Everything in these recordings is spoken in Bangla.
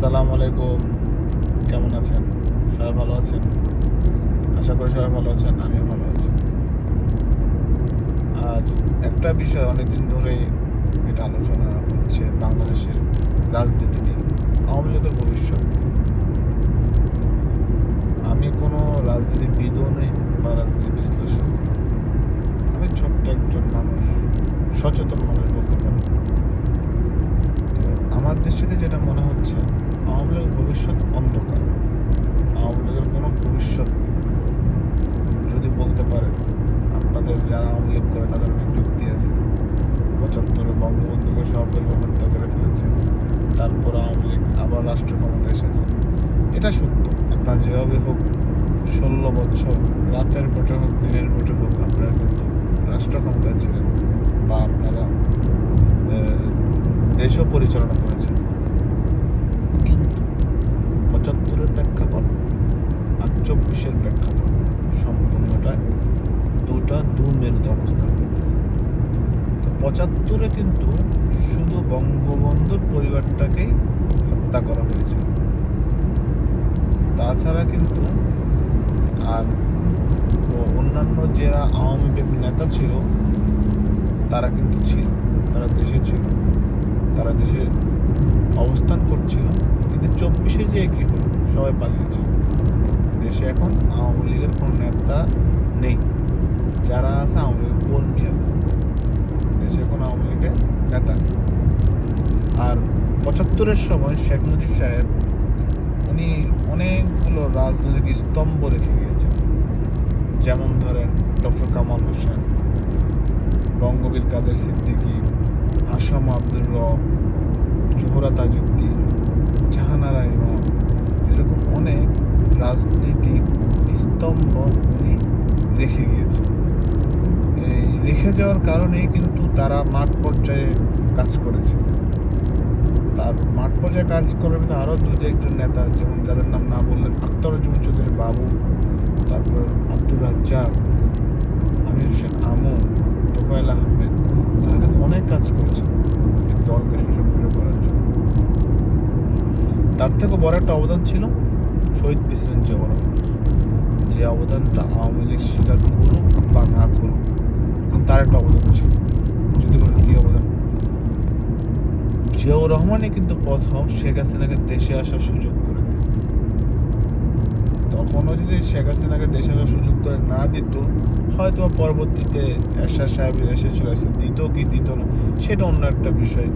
আসসালামু আলাইকুম। কেমন আছেন? সবাই ভালো আছেন? আশা করি সবাই ভালো আছেন, আমিও ভালো আছি। আজ একটা বিষয় অনেকদিন ধরেই এটা আলোচনা হচ্ছে বাংলাদেশের রাজনীতি নিয়ে, আওয়ামী লীগের ভবিষ্যৎ আমি কোনো রাজনীতিবিদও নেই বা রাজনীতি বিশ্লেষক নই। আমি ছোট্ট একজন মানুষ, সচেতন মানুষ আমার দৃষ্টিতে যেটা মনে হচ্ছে, আওয়ামী লীগের ভবিষ্যৎ অন্ধকার। আওয়ামী লীগের কোনো ভবিষ্যৎ যদি বলতে পারেন আপনাদের যারা আওয়ামী লীগ করে তাদের অনেক যুক্তি আছে। পঁচাত্তরে বঙ্গবন্ধুকে সপরিবার হত্যা করে ফেলেছে, তারপর আওয়ামী লীগ আবার রাষ্ট্র ক্ষমতা এসেছে। এটা সত্য। আপনার যেভাবে হোক, ষোলো বছর, রাতের ভোটে হোক, দিনের ভোটে হোক, আপনারা কিন্তু রাষ্ট্র ক্ষমতায় ছিলেন বা আপনারা দেশও পরিচালনা করেছেন। কিন্তু পঁচাত্তরের প্রেক্ষাপট আর চব্বিশের প্রেক্ষাপট সম্পূর্ণটা দুটা দু মেরুতে অবস্থান করতেছে। তো পঁচাত্তরে কিন্তু শুধু বঙ্গবন্ধুর পরিবারটাকেই হত্যা করা হয়েছিল তাছাড়া কিন্তু আর অন্যান্য যারা আওয়ামী নেতা ছিল, তারা কিন্তু ছিল, তারা দেশে ছিল। তারা দেশে অবস্থান করছিল, কিন্তু চব্বিশে যে কি হলো, সবাই পালিয়েছে। দেশে এখন আওয়ামী লীগের কোনো নেতা নেই। যারা আছে, আওয়ামী লীগের কর্মী আছে। দেশে কোনো আওয়ামী লীগের নেতা নেই। আর পঁচাত্তরের সময় শেখ মুজিব সাহেব, উনি অনেকগুলো রাজনৈতিক স্তম্ভ রেখে গিয়েছেন। যেমন ধরেন ডক্টর কামাল হোসেন, বঙ্গবীর কাদের সিদ্দিকী আসম আব্দুর রব, জোহরা তাজউদ্দিন, জাহানারা ইমাম, এরকম অনেক রাজনীতিক স্তম্ভ উনি রেখে গিয়েছেন। এই রেখে যাওয়ার কারণেই কিন্তু তারা মাঠ পর্যায়ে কাজ করেছে। তার মাঠ পর্যায়ে কাজ করার ভিতরে আরও দু একজন নেতা, যেমন যাদের নাম না বললেন আখতারুজ্জামান চৌধুরী বাবু, তারপর আব্দুর রাজ্জাক, আমির হোসেন আমু, তোফায়েল আহমেদ, তারা অনেক কাজ করেছে। দলকে সুসংগঠিত করার জন্য। তার থেকে বড় একটা অবদান ছিল শহীদ প্রেসিডেন্ট জিয়াউর যে অবদানটা আওয়ামী লীগ স্বীকার করুক বা না করুক তার একটা অবদান ছিল। যদি বলেন কি অবদান? জিয়াউর রহমানই কিন্তু প্রথম শেখ হাসিনাকে দেশে আসার সুযোগ করে তখনও যদি শেখ হাসিনাকে দেশে আসার সুযোগ করে না দিত হয়তো পরবর্তীতে এরশাদ সাহেব এসে চলে আসছে দিত কি দিত না, সেটা অন্য একটা বিষয়,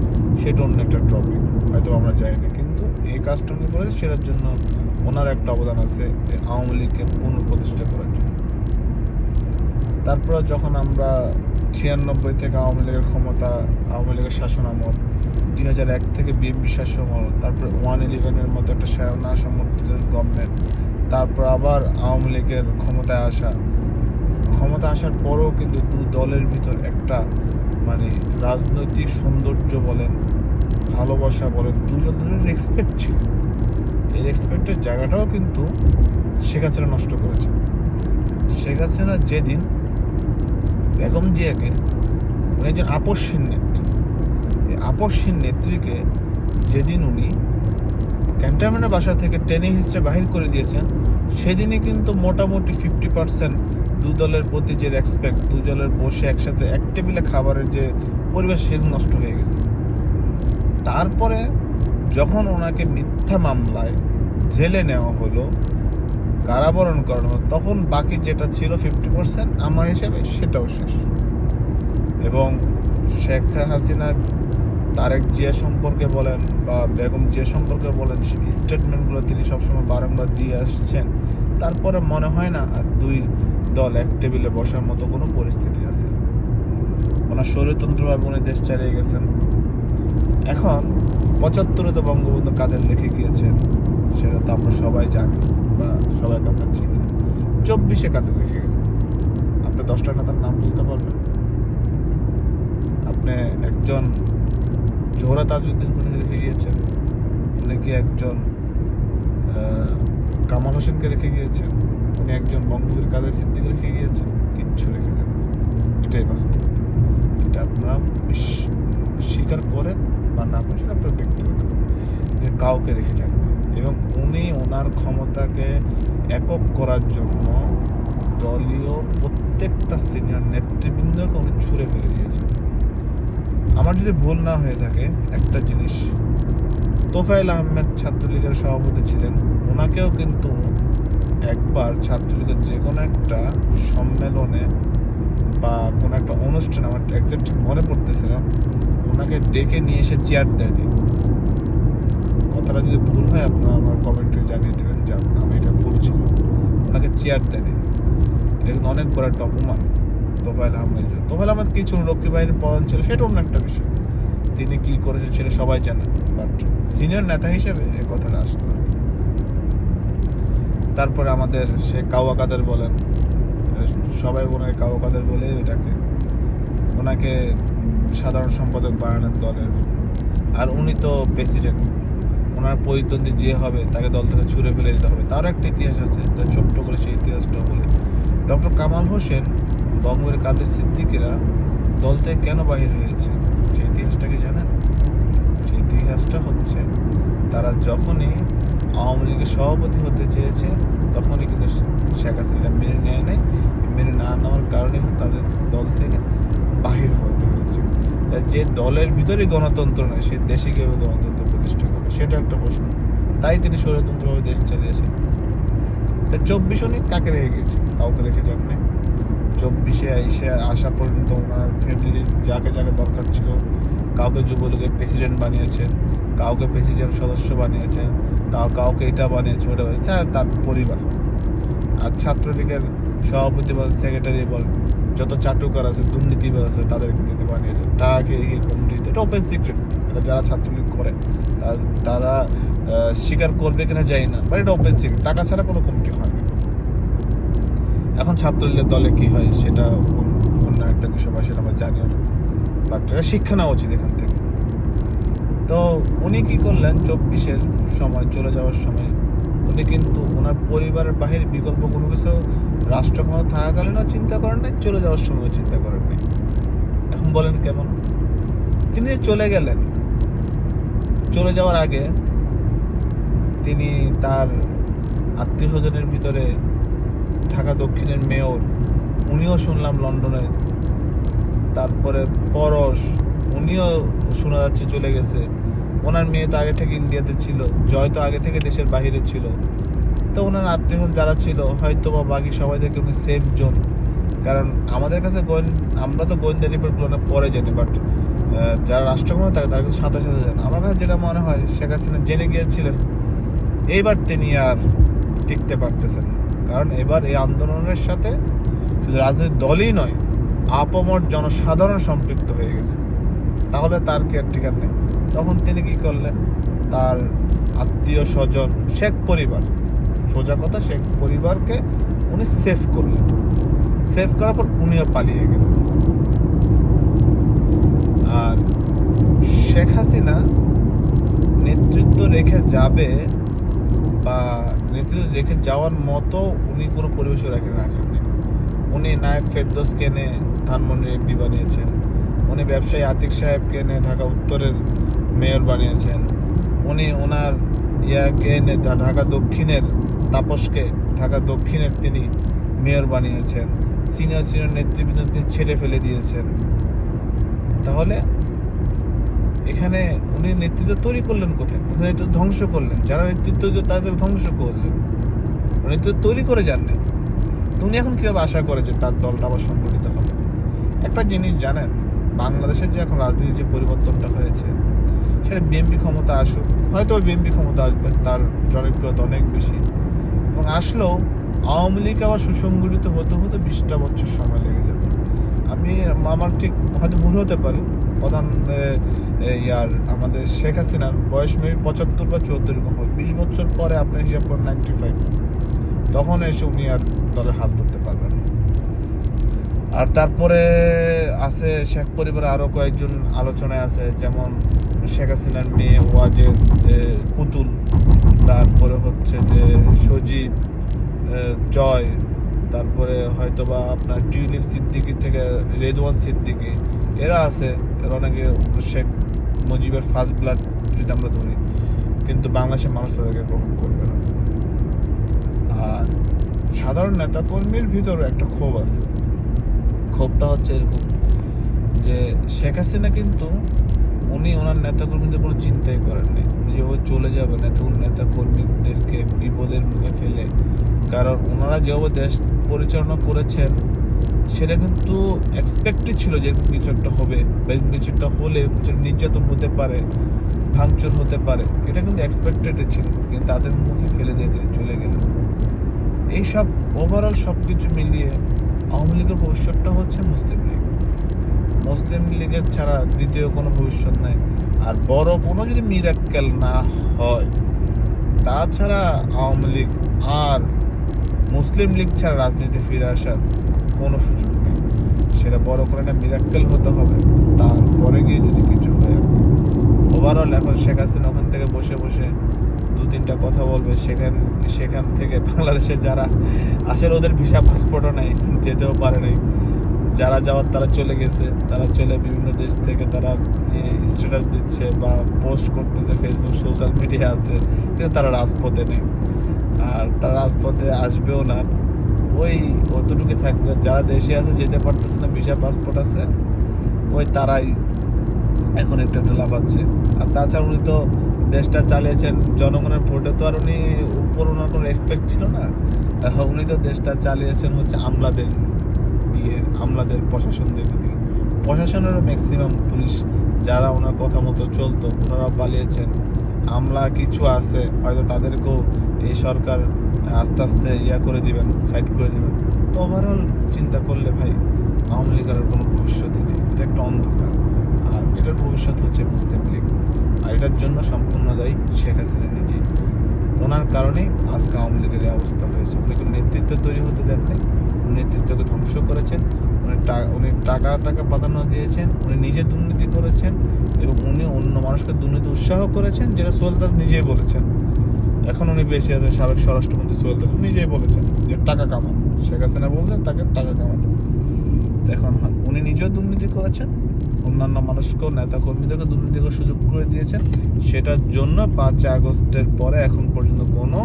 সেটা অন্য একটা টপিক হয়তো আমরা জানি না। কিন্তু এই কাজটা উনি করেছে সেটার জন্য ওনার একটা অবদান আছে আওয়ামী লীগকে পুনঃপ্রতিষ্ঠা করার জন্য। তারপর যখন আমরা ছিয়ানব্বই থেকে আওয়ামী লীগের ক্ষমতা, আওয়ামী লীগের শাসন আমল, দুই হাজার এক থেকে বিএনপি শাসন আমল, তারপরে ওয়ান ইলেভেনের মতো একটা সেনা গভর্নমেন্ট তারপর আবার আওয়ামী লীগের ক্ষমতায় আসা। ক্ষমতা আসার পরও কিন্তু দু দলের ভিতর একটা মানে রাজনৈতিক সৌন্দর্য বলেন, ভালোবাসা বলেন দুজন দুজনের রেসপেক্ট ছিল। এই রেসপেক্টের জায়গাটাও কিন্তু শেখ হাসিনা নষ্ট করেছে। শেখ হাসিনা যেদিন বেগম জিয়াকে উনি একজন আপসহীন নেত্রী, এই আপসহীন নেত্রীকে যেদিন উনি ক্যান্টনমেন্টের বাসা থেকে টেনে হিস্ট্রে বাহির করে দিয়েছেন সেদিনই কিন্তু মোটামুটি ফিফটি পার্সেন্ট দু দলের প্রতি যে রেসপেক্ট দু দলের বসে একসাথে এক টেবিলে খাবারের যে পরিবেশ সেগুলো নষ্ট হয়ে গেছে। তারপরে যখন ওনাকে মিথ্যা মামলায় জেলে নেওয়া হলো, কারাবরণ করানো হলো, তখন বাকি যেটা ছিল ফিফটি পার্সেন্ট আমার হিসেবে সেটাও শেষ। এবং শেখ হাসিনার তারেক জিয়া সম্পর্কে বলেন বা বেগম জিয়া সম্পর্কে বলেন স্টেটমেন্টগুলো তিনি সবসময় বারংবার দিয়ে আসছেন। তারপরে মনে হয় না আর দুই দল এক টেবিলে বসার মতো কোনো পরিস্থিতি আছে। ওনার স্বৈরতন্ত্রভাবে উনি দেশ চালিয়ে গেছেন। এখন পঁচাত্তরে তো বঙ্গবন্ধু কাদের লিখে গিয়েছেন, সেটা তো আমরা সবাই জানি বা সবাইকে আমরা চিনি। চব্বিশে কাদের লিখে গেলেন? আপনি দশটা নেতার নাম বলতে পারবেন? আপনি একজন জোহরা তাজউদ্দিন উনি লিখে গিয়েছেন? উনি কি একজন কামাল হোসেনকে রেখে গিয়েছেন। উনি একজন বঙ্গবীর কাদের সিদ্দিক রেখে গিয়েছেন? কিচ্ছু রেখে যান এটাই বাস্তব। এটা আপনারা স্বীকার করেন বা না করেন সেটা আপনার ব্যক্তিগত। যে কাউকে রেখে যান এবং উনি ওনার ক্ষমতাকে একক করার জন্য দলীয় প্রত্যেকটা সিনিয়র নেতৃবৃন্দকে উনি ছুঁড়ে ফেলে দিয়েছেন। আমার যদি ভুল না হয়ে থাকে, একটা জিনিস তোফায়েল আহমেদ ছাত্রলীগের সভাপতি ছিলেন। ওনাকেও কিন্তু একবার ছাত্রলীগের যে কোনো একটা সম্মেলনে বা কোনো একটা অনুষ্ঠানে, আমার একজাক্ট মনে পড়তেছে না ওনাকে ডেকে নিয়ে এসে চেয়ার দেয়নি। কথাটা যদি ভুল হয়, আপনারা আমার কমেন্টে জানিয়ে দেবেন যে আমি এটা ভুল ছিল ওনাকে চেয়ার দেয়নি। এটা কিন্তু অনেক বড় একটা অপমান তোফায়েল আহমেদ তোফায়েল আহমেদ কি ছিল? রক্ষী বাহিনীর প্রধান ছিল সেটা অন্য একটা বিষয়। তিনি কি করেছেন সেটা সবাই জানে। বাট সিনিয়র নেতা হিসেবে এই কথাটা আসলো। তারপরে আমাদের সে কাওয়া কাদের বলেন, সবাই ওনাকে কাওয়া কাদের বলে এটাকে। ওনাকে সাধারণ সম্পাদক বানালেন দলের। আর উনি তো প্রেসিডেন্ট ওনার প্রতিদ্বন্দ্বী যে হবে তাকে দল থেকে ছুড়ে ফেলে দিতে হবে। তার একটা ইতিহাস আছে তাই ছোট্ট করে সেই ইতিহাসটা বলে। ডক্টর কামাল হোসেন বঙ্গের কাদের সিদ্দিকিরা দল থেকে কেন বাহির হয়েছে? ইতিহাসটা কি জানেন? সেই ইতিহাসটা হচ্ছে, তারা যখনই আওয়ামী লীগের সভাপতি হতে চেয়েছে, তখনই কিন্তু শেখ হাসিনা মেনে নেয় নাই। মেনে না নেওয়ার কারণে তাদের দল থেকে বাহির হতে হয়েছে। তাই যে দলের ভিতরে গণতন্ত্র নেই, সে দেশে কীভাবে গণতন্ত্র প্রতিষ্ঠা করবে, সেটা একটা প্রশ্ন। তাই তিনি স্বৈরতন্ত্রভাবে দেশ চালিয়েছেন তা চব্বিশ উনি কাকে রেখে গেছে? কাউকে রেখে যান নাই চব্বিশে এসে আসা পর্যন্ত ওনার ফ্যামিলির যাকে যাকে দরকার ছিল, কাউকে যুবলীগের প্রেসিডেন্ট বানিয়েছেন কাউকে প্রেসিডেন্ট সদস্য বানিয়েছেন তাও কাউকে এটা বানিয়েছে, ওটা বানিয়েছে আর তার পরিবার। আর ছাত্রলীগের সভাপতি বল সেক্রেটারি বল, যত চাটুকার আছে, দুর্নীতিবাজ আছে, তাদেরকে তিনি বানিয়েছেন টাকা খেয়ে খেয়ে কমিটিতে এটা ওপেন সিক্রেট এটা যারা ছাত্রলীগ করে তারা স্বীকার করবে কিনা যাই না বাট এটা ওপেন সিক্রেট টাকা ছাড়া কোনো কমিটি হয় এখন ছাত্রলীগের দলে কি হয় সেটা অন্য- একটা বিষয় বা সেটা আমরা জানিও না। বাট এটা শিক্ষা নেওয়া উচিত এখান থেকে। তো উনি কি করলেন? চব্বিশের সময়, চলে যাওয়ার সময় উনি কিন্তু ওনার পরিবারের বাহিরে বিকল্প কোনো কিছু রাষ্ট্র ক্ষমতা থাকাকালীনও চিন্তা করেন নাই, চলে যাওয়ার সময় চিন্তা করেন নাই। এখন বলেন কেমন? তিনি যে চলে গেলেন, চলে যাওয়ার আগে তিনি তার আত্মীয় স্বজনের ভিতরে ঢাকা দক্ষিণের মেয়র, উনিও শুনলাম লন্ডনে। তারপরে পরশ, উনিও শোনা যাচ্ছে চলে গেছে। ওনার মেয়ে তো আগে থেকে ইন্ডিয়াতে ছিল, জয় তো আগে থেকে দেশের বাইরে ছিল। তো ওনার আত্মীয় যারা ছিল হয়তো বা বাকি সবাই থেকে উনি সেফ জোন কারণ আমাদের কাছে আমরা তো গোয়েন্দা রিপোর্টগুলো অনেক পরে জানি বাট যারা রাষ্ট্রক্ষমতা থাকে তারা কিন্তু সাথে সাথে জানে। আমার কাছে যেটা মনে হয়, শেখ হাসিনা জেনে গিয়েছিলেন, এইবার তিনি আর টিকতে পারতেছেন না। কারণ এবার এই আন্দোলনের সাথে রাজনৈতিক দলই নয়, আপামর জনসাধারণ সম্পৃক্ত হয়ে গেছে। তাহলে তার কেয়ারটেকার নেই? তখন তিনি কি করলেন? তার আত্মীয় স্বজন, শেখ পরিবার, সোজা কথা, শেখ পরিবারকে উনি সেভ করলেন। সেভ করার পর উনিও পালিয়ে গেলেন। আর শেখ হাসিনা নেতৃত্ব রেখে যাবে বা নেতৃত্ব রেখে যাওয়ার মতো উনি কোনো পরিবেশও রেখে রাখেননি। উনি নায়ক ফেরদোসকে এনে ধানমন্ডি এমপি বানিয়েছেন। উনি ব্যবসায়ী আতিক সাহেবকে এনে ঢাকা উত্তরের মেয়র বানিয়েছেন। উনি ওনার ইয়াকে এনে ঢাকা দক্ষিণের তাপসকে ঢাকা দক্ষিণের তিনি মেয়র বানিয়েছেন। সিনিয়র সিনিয়র নেতৃবৃন্দ তিনি ছেড়ে ফেলে দিয়েছেন। তাহলে এখানে উনি নেতৃত্ব তৈরি করলেন কোথায়? উনি নেতৃত্ব ধ্বংস করলেন। যারা নেতৃত্ব তাদের ধ্বংস করলেন। নেতৃত্ব তৈরি করে যাননি। উনি এখন কীভাবে আশা করে যে তার দলটা আবার সংগঠিত হবে? একটা জিনিস জানেন, বাংলাদেশের যে এখন রাজনীতির যে পরিবর্তনটা হয়েছে, সেটা বিএনপি ক্ষমতা আসুক, হয়তো বিএনপি ক্ষমতা আসবে, তার জনপ্রিয়তা অনেক বেশি। এবং আসলেও আওয়ামী লীগ আবার সুসংগঠিত হতে হতে বিশটা বছর সময় লেগে যাবে। আমি, আমার ঠিক হয়তো ভুল হতে পারে প্রধান ইয়ার আমাদের শেখ হাসিনার বয়স মেবি পঁচাত্তর বা চুয়াত্তর এরকম হবে। বিশ বছর পরে আপনি হিসাব করেন নাইনটি ফাইভ তখন এসে উনি আর দলের হাল ধরতে পারবেন আর তারপরে আছে শেখ পরিবারে আরও কয়েকজন আলোচনায় আছে, যেমন শেখ হাসিনার মেয়ে ওয়াজেদ পুতুল, তারপরে হচ্ছে যে সজীব জয়, তারপরে হয়তোবা আপনার টিউলিপ সিদ্দিকি থেকে রেদওয়ান সিদ্দিকি এরা আছে, এরা অনেকে শেখ মুজিবের ফার্স্ট ব্লাড যদি আমরা ধরি, কিন্তু বাংলাদেশের মানুষ তাদেরকে গ্রহণ করবে না। আর সাধারণ নেতা কর্মীর ভিতরে একটা ক্ষোভ আছে। ক্ষোভটা হচ্ছে এরকম যে শেখ হাসিনা কিন্তু উনি ওনার নেতা কর্মীদের কোনো চিন্তাই করেননি উনি যেভাবে চলে যাবেন এত নেতা কর্মীদেরকে বিপদের মুখে ফেলে। কারণ ওনারা যেভাবে দেশ পরিচালনা করেছেন সেটা কিন্তু এক্সপেক্টেড ছিল যে এরকম কিছু একটা হবে বা এরকম কিছু একটা হলে কিছু নির্যাতন হতে পারে, ভাঙচুর হতে পারে, এটা কিন্তু এক্সপেক্টেড ছিল, কিন্তু তাদের মুখে ফেলে দিয়ে তিনি চলে গেলেন এইসব ওভারঅল সব কিছু মিলিয়ে আওয়ামী লীগের ভবিষ্যৎটা হচ্ছে মুসলিম লীগ। মুসলিম লীগের ছাড়া দ্বিতীয় কোনো ভবিষ্যৎ নাই। আর বড় কোনো যদি মিরাক্কেল না হয়, তাছাড়া আওয়ামী লীগ আর মুসলিম লীগ ছাড়া রাজনীতি ফিরে আসার কোনো সুযোগ নেই। সেটা বড় করে না মিরাক্কেল হতে হবে। তারপরে গিয়ে যদি কিছু হয় আর ওভারঅল এখন শেখ হাসিনা ওখান থেকে বসে বসে দু তিনটা কথা বলবে। সেখান সেখান থেকে বাংলাদেশে যারা আসলে ওদের ভিসা পাসপোর্টও নেই, যেতেও পারে নাই। যারা যাওয়ার তারা চলে গেছে। তারা চলে বিভিন্ন দেশ থেকে তারা স্ট্যাটাস দিচ্ছে বা পোস্ট করতেছে ফেসবুক সোশ্যাল মিডিয়া আছে। কিন্তু তারা রাজপথে নেই। আর তারা রাজপথে আসবেও না। ওই অতটুকু থাকবে। যারা দেশে আছে, যেতে পারতেছে না ভিসা পাসপোর্ট আছে, ওই তারাই এখন একটু একটু লাফাচ্ছে। আর তাছাড়া উনি তো দেশটা চালিয়েছেন, জনগণের ভোটে তো আর উনি উপর ওনার কোনো রেসপেক্ট ছিল না। উনি তো দেশটা চালিয়েছেন হচ্ছে আমলাদের দিয়ে, আমলাদের, প্রশাসনদের দিয়ে। প্রশাসনেরও ম্যাক্সিমাম পুলিশ, যারা ওনার কথা মতো চলতো, ওনারাও পালিয়েছেন। আমলা কিছু আছে, হয়তো তাদেরকেও এই সরকার আস্তে আস্তে ইয়া করে দিবেন সাইড করে দিবেন। তো ওভারঅল চিন্তা করলে ভাই, আওয়ামী লীগের কোনো ভবিষ্যৎই নেই। এটা একটা অন্ধকার। আর এটার ভবিষ্যৎ হচ্ছে মুসলিম লীগ। আর এটার জন্য সম্পূর্ণ দায়ী শেখ হাসিনা নিজে ওনার কারণেই আজকে আওয়ামী লীগের এই অবস্থা হয়েছে। উনি কোনো নেতৃত্ব তৈরি হতে দেন নাই উনি নেতৃত্বকে ধ্বংস করেছেন। উনি টা- উনি টাকা টাকা প্রাধান্য দিয়েছেন। উনি নিজে দুর্নীতি করেছেন এবং উনি অন্য মানুষকে দুর্নীতি উৎসাহ করেছেন, যেটা সোহেল দাস নিজেই বলেছেন। এখন উনি বেশি আছেন সাবেক স্বরাষ্ট্রমন্ত্রী সোহেল দাস নিজেই বলেছেন যে টাকা কামাও। শেখ হাসিনা বলছেন তাকে টাকা কামাতে। এখন উনি নিজেও দুর্নীতি করেছেন, অন্যান্য মানুষকেও নেতা কর্মীদেরকে দুর্নীতি করার সুযোগ করে দিয়েছেন। সেটার জন্য পাঁচই আগস্টের পরে এখন পর্যন্ত কোনো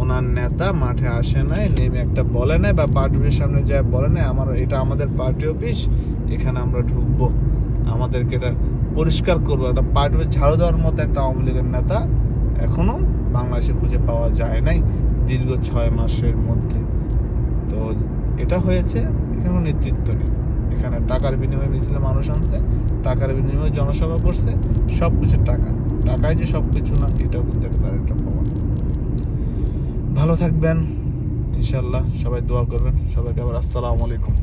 ওনার নেতা মাঠে আসে নাই, নেমে একটা বলে নাই, বা পার্টি অফিসের সামনে যায় বলে নাই, আমার, এটা আমাদের পার্টি অফিস, এখানে আমরা ঢুকবো। আমাদেরকে এটা পরিষ্কার করব। একটা পার্টি ঝাড়ু দেওয়ার মতো একটা আওয়ামী লীগের নেতা এখনও বাংলাদেশে খুঁজে পাওয়া যায় নাই দীর্ঘ ছয় মাসের মধ্যে। তো এটা হয়েছে, এখানে নেতৃত্ব নেই। এখানে টাকার বিনিময়ে মিছিলে মানুষ আনছে, টাকার বিনিময়ে জনসভা করছে সব কিছু টাকা। টাকায় যে সব কিছু না, এটাও কিন্তু একটা তার একটা প্রমাণ। ভালো থাকবেন ইনশাল্লাহ সবাই দোয়া করবেন। সবাইকে আবার আসসালামু আলাইকুম।